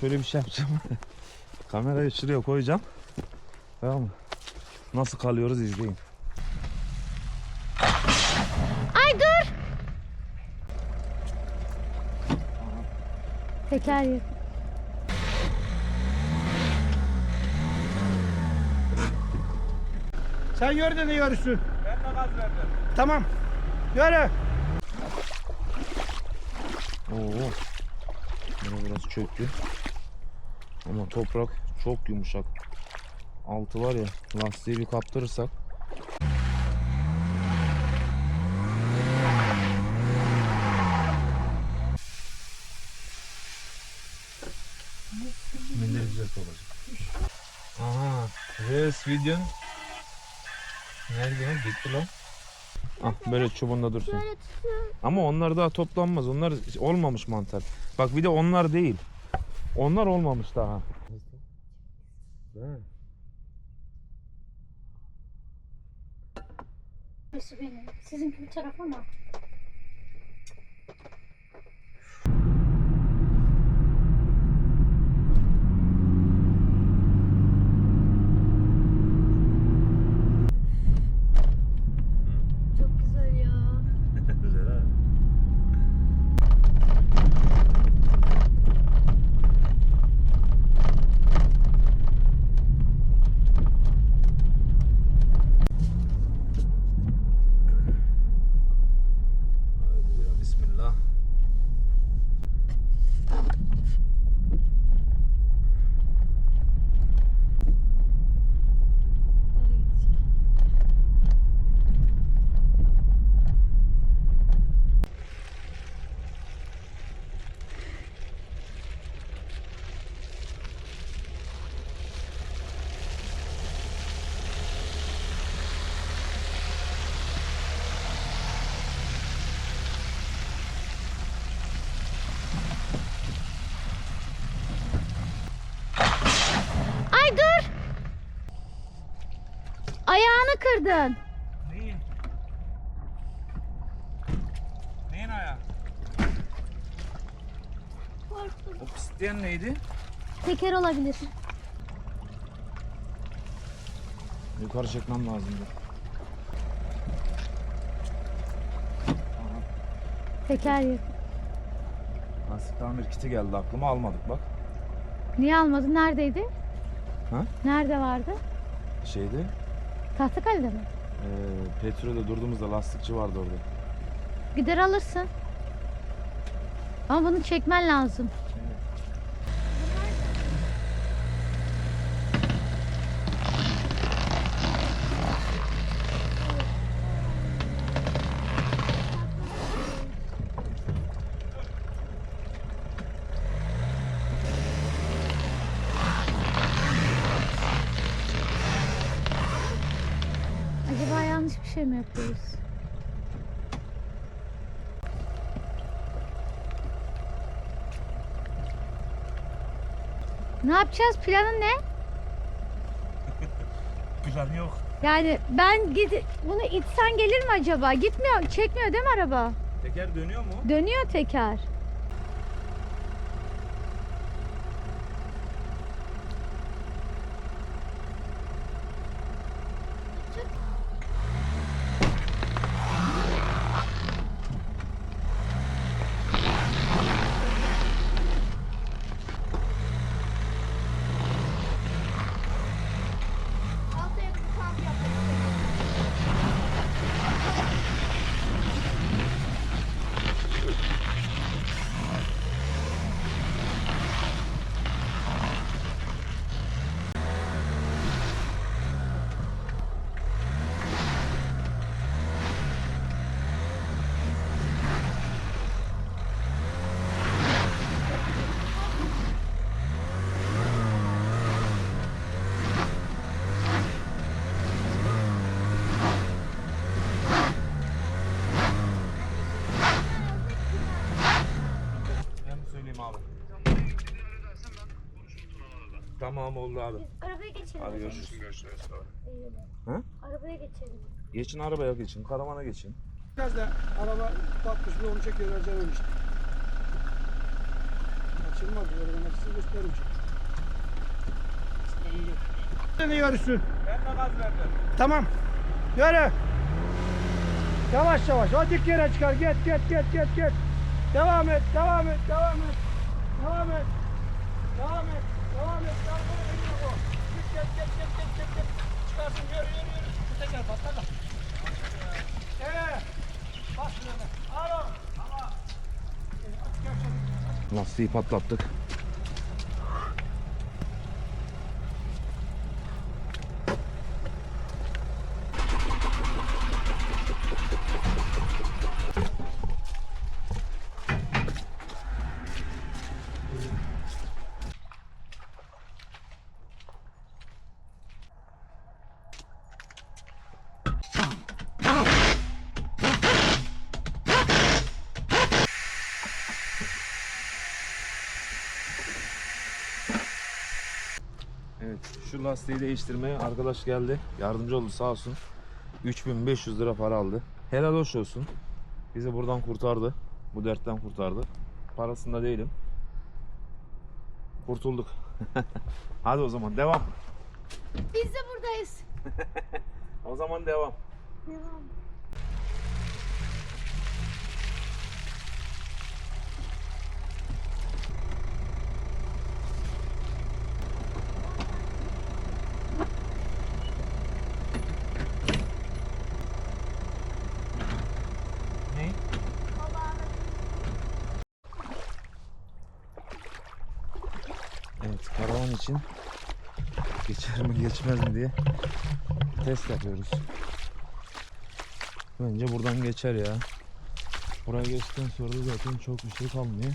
şöyle bir şey yapacağım. Kamerayı şuraya koyacağım. Tamam mı? Nasıl kalıyoruz izleyin. Ay dur. Teker yok. Sen yürü de yürüsün. Ben de gaz verdim. Tamam. Yürü. Oo. Buna biraz çöktü. Ama toprak çok yumuşak. Altı var ya lastiği bir kaptırırsak. Minder güzel olacak. Aha, res videon. Nerede lan? Gitti lan. Ah böyle çubuğunda dursun. Ama onlar daha toplanmaz. Onlar olmamış mantar. Bak bir de onlar değil. Onlar olmamış daha. Burası benim. Sizinki bu taraf ama. Çok güzel ya. Güzel ha. Haydi ya, Bismillah. Ay dur. Ayağını kırdın. Neyin? Neyin ayağı? O pisleyen neydi? Teker olabilir. Yukarı çekmem lazımdı. Teker yok. Lastik tamir kiti geldi aklıma almadık bak. Niye almadın? Neredeydi? Ha? Nerede vardı? Şeyde Tahtakale'de mi? eee petrolde durduğumuzda lastikçi vardı orada. Gider alırsın. Ama bunu çekmen lazım. Şey mi yapıyoruz? Ne yapacağız? Planın ne? Plan yok. Yani ben gid bunu itsen gelir mi acaba? Gitmiyor, çekmiyor değil mi araba? Teker dönüyor mu? Dönüyor teker. Ben söyleyeyim abi. Tamam oldu abi. Arabaya geçelim. Hadi görüşürüz. Ha? Arabaya geçelim. Geçin arabaya geçin, karavana geçin. Biraz da araba batmış bir onu çekiyor işte. Açılmaz böyle ben size gösteririm şimdi. Sen de yürüsün. Ben de gaz verdim. Tamam. Yürü. Yavaş yavaş. O dik yere çıkar. Git git git git git. Devam et, devam et, devam et. Devam et. Devam et. Devam et. Devam et. Git git git git git git git. Çıkarsın yürü yürü yürü. Şu teker patladı. Ee, bas şuna. Alo. Tamam. Ee. Lastiği patlattık. Şu lastiği değiştirmeye arkadaş geldi. Yardımcı oldu sağ olsun. 3500 lira para aldı. Helal hoş olsun. Bizi buradan kurtardı. Bu dertten kurtardı. Parasında değilim. Kurtulduk. Hadi o zaman devam. Biz de buradayız. O zaman devam. Devam. Ne? Evet karavan için geçer mi geçmez mi diye test yapıyoruz. Bence buradan geçer ya. Buraya geçtikten sonra da zaten çok bir şey kalmıyor.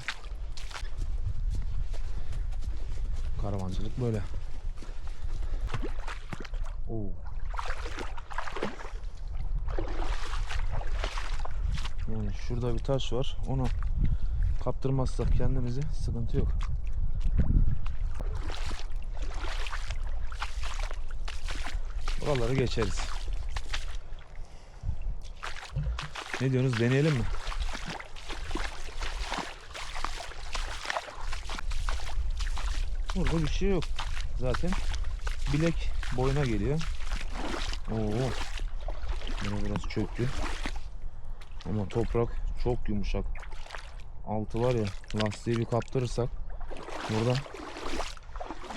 Karavancılık böyle. Oo. Yani şurada bir taş var. Onu kaptırmazsak kendimizi sıkıntı yok. Buraları geçeriz. Ne diyorsunuz? Deneyelim mi? Burada bir şey yok. Zaten bilek boyuna geliyor. Oo. Yine biraz çöktü. Ama toprak çok yumuşak. Altı var ya lastiği bir kaptırırsak burada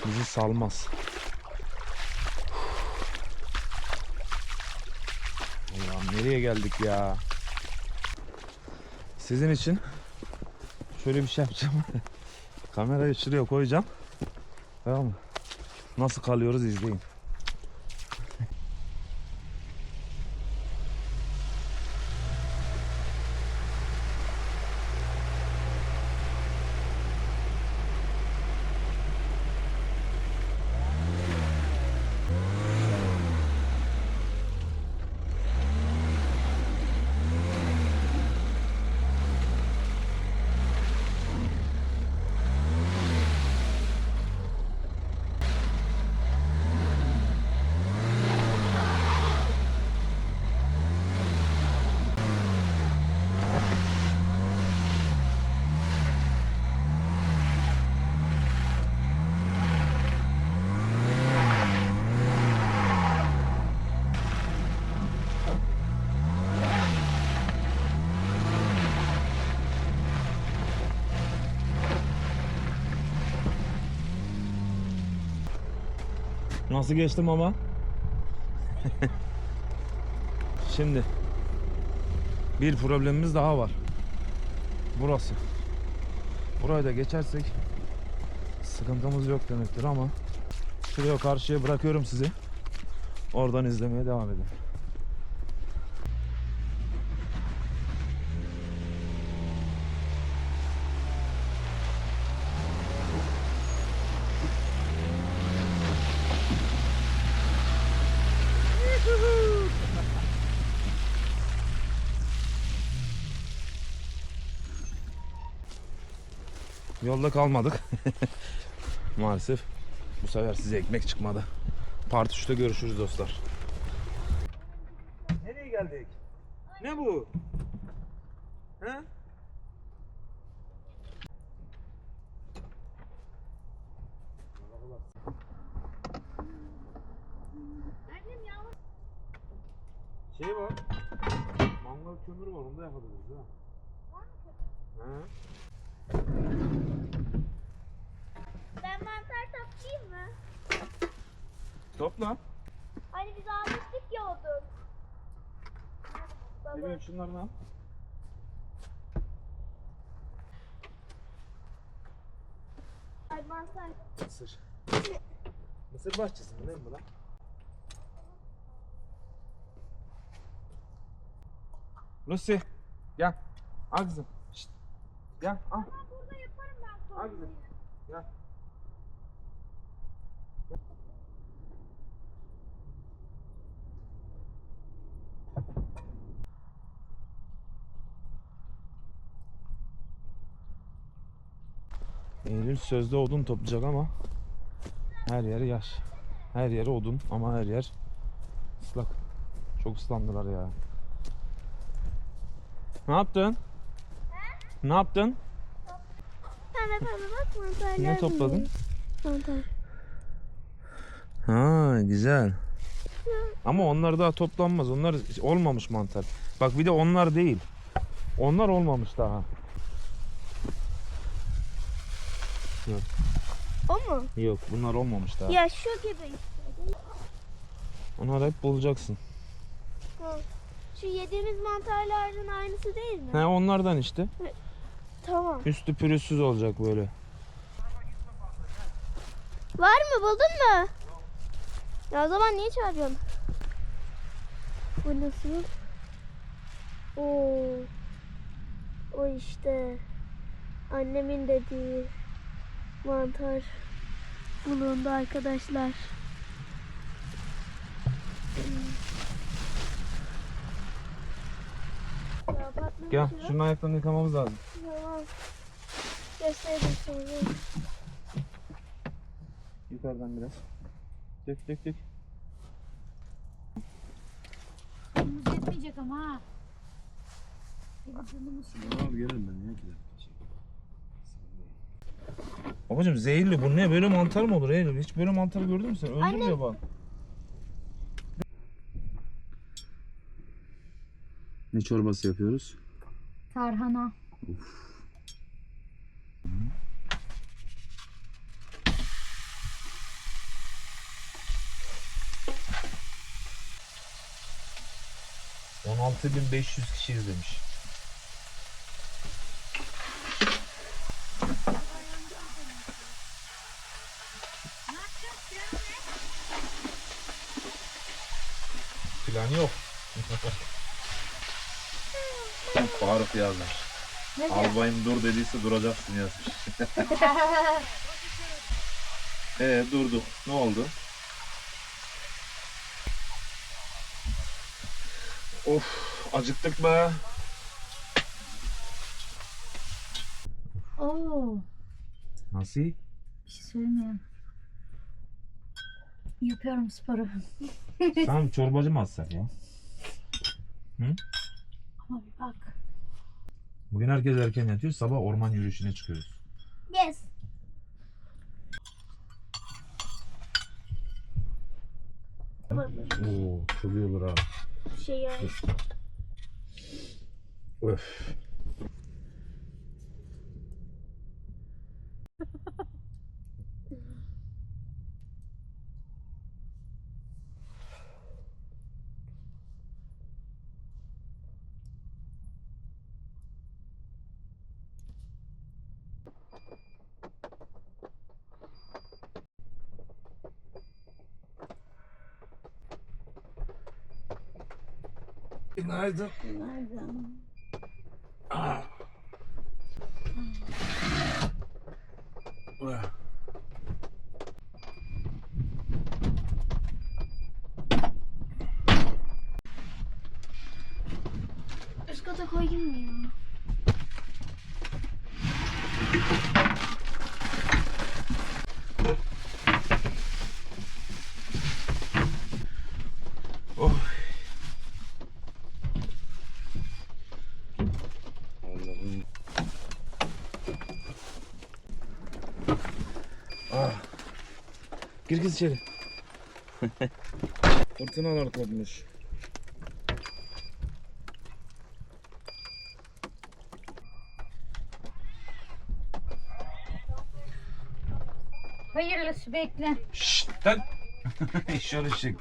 bizi salmaz. Nereye geldik ya? Sizin için şöyle bir şey yapacağım. Kamerayı şuraya koyacağım. Tamam mı? Nasıl kalıyoruz izleyin. Nasıl geçtim ama? Şimdi bir problemimiz daha var. Burası. Burayı da geçersek sıkıntımız yok demektir ama şuraya karşıya bırakıyorum sizi. Oradan izlemeye devam edin. Yolda kalmadık. Maalesef bu sefer size ekmek çıkmadı. Part 3'te görüşürüz dostlar. Nereye geldik? Ne bu? He? Şey var. Mangal kömürü var. Onu da yakabiliriz ha. He. Ben mantar toplayayım mı? Topla. Hani biz almıştık ya odun. Baba. Bebeğim şunlarını al. Ay mantar. Mısır. Mısır bahçesi mi değil mi bu lan? Lucy gel. Al kızım. Şşt. Gel al. Ama burada yaparım ben sonra. Al kızım. Gel. Eylül sözde odun toplayacak ama her yeri yaş. Her yeri odun ama her yer ıslak. Çok ıslandılar ya. Ne yaptın? Ne yaptın? Pembe pembe bak mantarlar. Ne topladın? Mantar. Ha güzel. Ama onlar daha toplanmaz. Onlar olmamış mantar. Bak bir de onlar değil. Onlar olmamış daha. Yok. O mu? Yok bunlar olmamış daha. Ya şu gibi işte. Onları hep bulacaksın. Ha. Şu yediğimiz mantarların aynısı değil mi? He onlardan işte. Tamam. Üstü pürüzsüz olacak böyle. Var mı buldun mu? Ya o zaman niye çağırıyorsun? Bu nasıl? Oo. O işte. Annemin dediği mantar bulundu arkadaşlar. Ya patlamış Gel ya. şunun ayaklarını yıkamamız lazım. Tamam. Göstereyim sonra. Yukarıdan biraz. Dök dök dök. Yunus yetmeyecek ama ha. Burnumuz Al gelirim ben ya ki Babacım zehirli bu ne böyle mantar mı olur Eylül? Hiç böyle mantar gördün mü sen? Öldürmüyor bak. Ne çorbası yapıyoruz? Tarhana. bin 16.500 kişi izlemiş. Plan yok. Faruk yazmış. Ne diyor? Albayım dur dediyse duracaksın yazmış. Ee durduk. Ne oldu? Of acıktık be. Oo. Nasıl? Bir şey söylemiyorum. Yapıyorum sporu. Tamam çorbacı mı atsak ya? Ama bir bak. Bugün herkes erken yatıyor. Sabah orman yürüyüşüne çıkıyoruz. Yes. Oo çok iyi olur ha. Şey ya. Öf. Günaydın. Ah. Gir kız içeri. Fırtınalar kopmuş. Hayırlısı bekle. Şşt lan. Şöyle çık.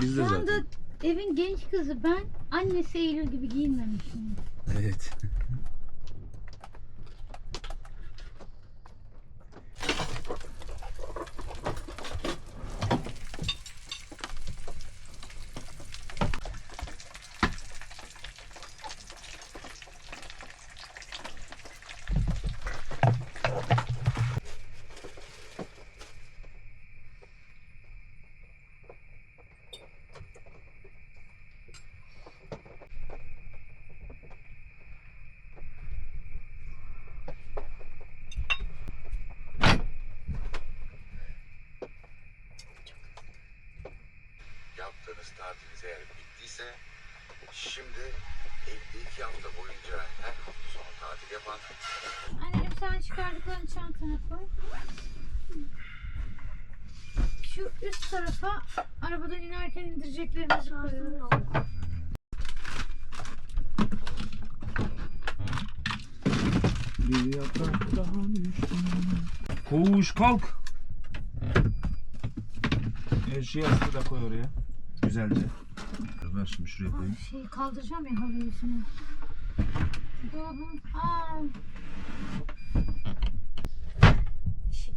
Biz de zaten. evin genç kızı ben. Annesi Eylül gibi giyinmemişim. Evet. Yaptığınız tatiliniz eğer bittiyse şimdi 52 hafta boyunca her hafta sonu tatil yapan Anneciğim sen çıkardıklarını çantana koy. Şu üst tarafa arabadan inerken indireceklerimizi koyuyoruz. Bir yaprak daha düştü. Koğuş kalk. Evet şu yastığı da koy oraya. Güzelce. Ver şimdi şuraya koyayım. Şeyi kaldıracağım ya halıyı üstüne. Dolabım. Aa.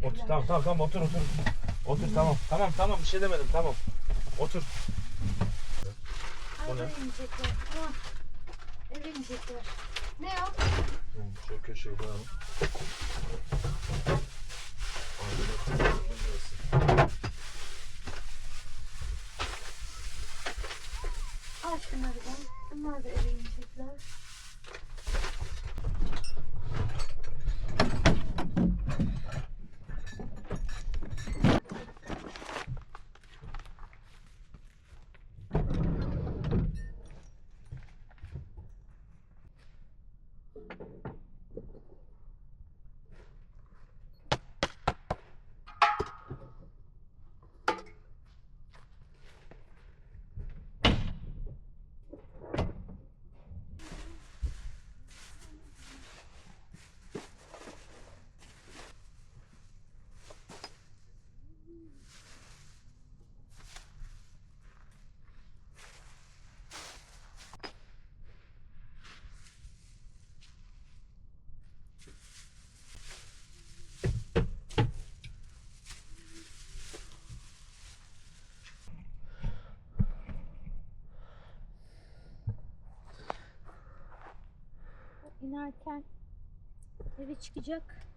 Otur tamam tamam tamam otur otur. Otur tamam. Tamam tamam bir şey demedim tamam. Otur. O ne? Arabaya inecekler. Tamam. Eve inecekler. Ne o? Şu köşeye koyalım. Al şunları da. Bunlar da eve inecekler. İnerken eve çıkacak.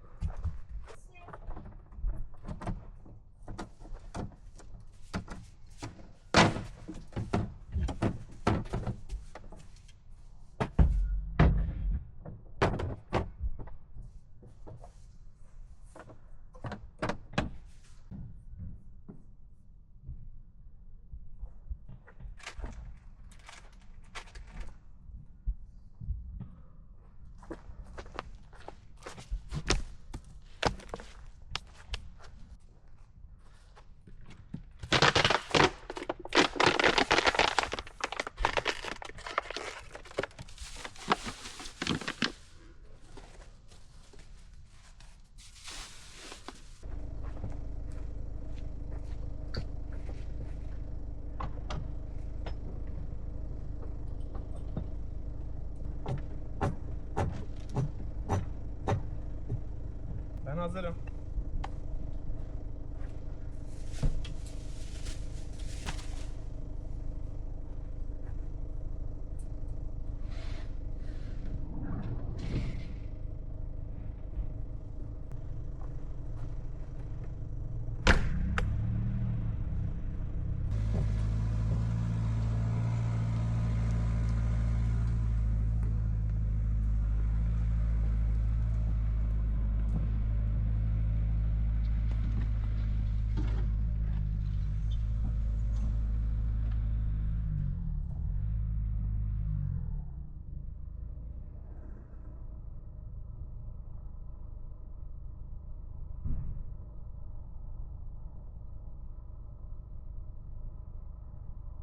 Hazırım.